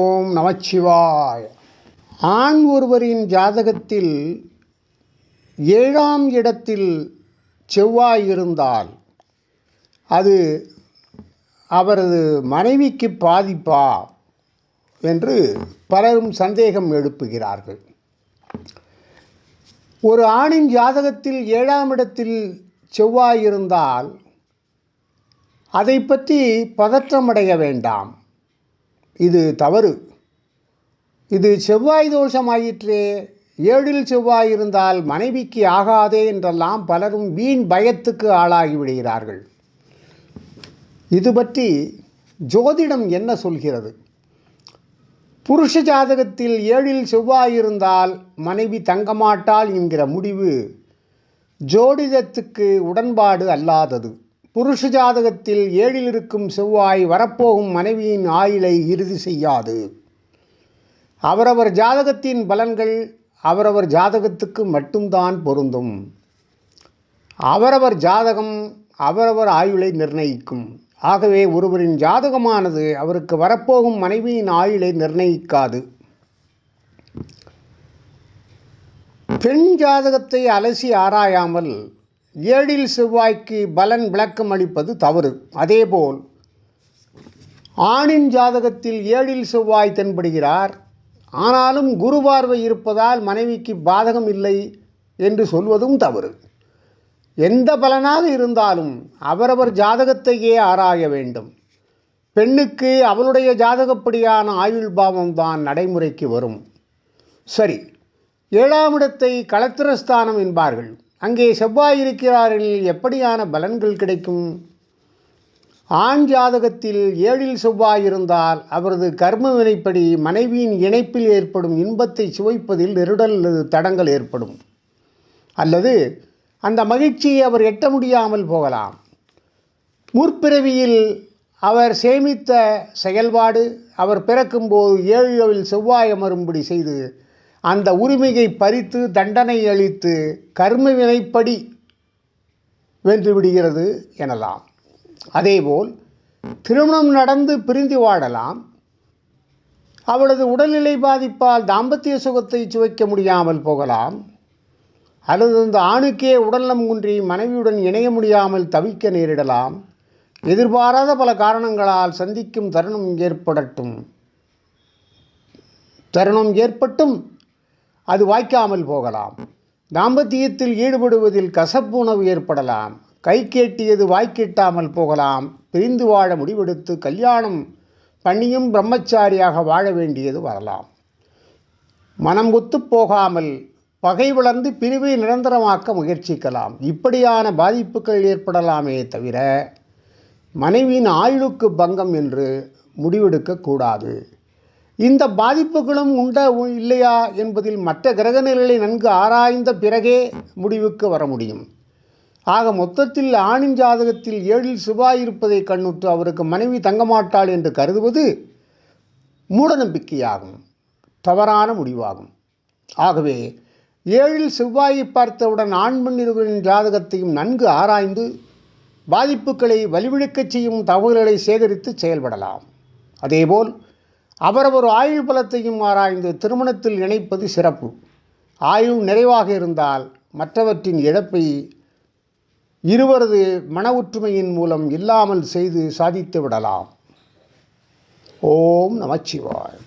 ஓம் நமச்சிவாய். ஆண் ஒருவரின் ஜாதகத்தில் ஏழாம் இடத்தில் செவ்வாய் இருந்தால் அது அவரது மனைவிக்கு பாதிப்பா என்று பலரும் சந்தேகம் எழுப்புகிறார்கள். ஒரு ஆணின் ஜாதகத்தில் ஏழாம் இடத்தில் செவ்வாய் இருந்தால் அதை பற்றி பதற்றமடைய வேண்டாம். இது தவறு. இது செவ்வாய் தோஷமாயிற்றே. ஏழில் செவ்வாய் இருந்தால் மனைவிக்கு ஆகாதே என்றெல்லாம் பலரும் வீண் பயத்துக்கு ஆளாகி விடுகிறார்கள். இது பற்றி ஜோதிடம் என்ன சொல்கிறது? புருஷ ஜாதகத்தில் ஏழில் செவ்வாய் இருந்தால் மனைவி தங்கமாட்டாள் என்கிற முடிவு ஜோடிடத்துக்கு உடன்பாடு அல்லாதது. புருஷ ஜாதகத்தில் ஏழில் இருக்கும் செவ்வாய் வரப்போகும் மனைவியின் ஆயுளை இறுதி செய்யாது. அவரவர் ஜாதகத்தின் பலன்கள் அவரவர் ஜாதகத்துக்கு மட்டும்தான் பொருந்தும். அவரவர் ஜாதகம் அவரவர் ஆயுளை நிர்ணயிக்கும். ஆகவே ஒருவரின் ஜாதகமானது அவருக்கு வரப்போகும் மனைவியின் ஆயுளை நிர்ணயிக்காது. பெண் ஜாதகத்தை அலசி ஆராயாமல் ஏழில் செவ்வாய்க்கு பலன் விளக்கம் அளிப்பது தவறு. அதேபோல் ஆணின் ஜாதகத்தில் ஏழில் செவ்வாய் தென்படுகிறார். ஆனாலும் குரு பார்வை இருப்பதால் மனைவிக்கு பாதகம் இல்லை என்று சொல்வதும் தவறு. எந்த பலனாக இருந்தாலும் அவரவர் ஜாதகத்தையே ஆராய வேண்டும். பெண்ணுக்கு அவளுடைய ஜாதகப்படியான ஆயுள் பாவம் தான் நடைமுறைக்கு வரும். சரி ஏழாம் இடத்தை களத்திரஸ்தானம் என்பார்கள். அங்கே செவ்வாய் இருக்கிறாரில் எப்படியான பலன்கள் கிடைக்கும்? ஆண் ஜாதகத்தில் ஏழில் செவ்வாய் இருந்தால் அவரது கர்ம வினைப்படி மனைவியின் இணைப்பில் ஏற்படும் இன்பத்தை சுவைப்பதில் நெருடல் அல்லது தடங்கள் ஏற்படும். அல்லது அந்த மகிழ்ச்சியை அவர் எட்ட முடியாமல் போகலாம். முற்பிறவியில் அவர் சேமித்த செயல்பாடு அவர் பிறக்கும்போது ஏழில் செவ்வாய் அமரும்படி செய்து அந்த உரிமையை பறித்து தண்டனை அளித்து கர்ம வினைப்படி வென்று விடுகிறது எனலாம். அதேபோல் திருமணம் நடந்து பிரிந்து வாழலாம். அவளது உடல்நிலை பாதிப்பால் தாம்பத்திய சுகத்தை சுவைக்க முடியாமல் போகலாம். அல்லது அந்த ஆணுக்கே உடல்நலம் குன்றி மனைவியுடன் இணைய முடியாமல் தவிக்க நேரிடலாம். எதிர்பாராத பல காரணங்களால் சந்திக்கும் தருணம் ஏற்படட்டும். தருணம் ஏற்பட்டும். அது வாய்க்காமல் போகலாம். தாம்பத்தியத்தில் ஈடுபடுவதில் கசப்பு உணவு ஏற்படலாம். கை கேட்டியது வாய்க்கெட்டாமல் போகலாம். பிரிந்து வாழ முடிவெடுத்து கல்யாணம் பண்ணியும் பிரம்மச்சாரியாக வாழ வேண்டியது வரலாம். மனம் ஒத்து போகாமல் பகை வளர்ந்து பிரிவை நிரந்தரமாக்க முயற்சிக்கலாம். இப்படியான பாதிப்புகள் ஏற்படலாமே தவிர மனைவியின் ஆயுளுக்கு பங்கம் என்று முடிவெடுக்கக்கூடாது இந்த பாதிப்புகளும் உண்டா இல்லையா என்பதில் மற்ற கிரகநிலைகளை நன்கு ஆராய்ந்த பிறகே முடிவுக்கு வர முடியும். ஆக மொத்தத்தில் ஆணின் ஜாதகத்தில் ஏழில் சிவாய் இருப்பதை கண்ணுற்று அவருக்கு மனைவி தங்கமாட்டாள் என்று கருதுவது மூடநம்பிக்கையாகும். தவறான முடிவாகும். ஆகவே ஏழில் செவ்வாயை பார்த்தவுடன் ஆண் பெண் இருவரின் ஜாதகத்தையும் நன்கு ஆராய்ந்து பாதிப்புகளை வலிவிழுக்கச் செய்யும் தகவல்களை சேகரித்து செயல்படலாம். அதேபோல் அவரவர் ஆயுள் பலத்தையும் ஆராய்ந்து திருமணத்தில் இணைப்பது சிறப்பு. ஆயுள் நிறைவாக இருந்தால் மற்றவற்றின் இழப்பை இருவரது மன ஒற்றுமையின் மூலம் இல்லாமல் செய்து சாதித்து விடலாம். ஓம் நமச்சிவாய்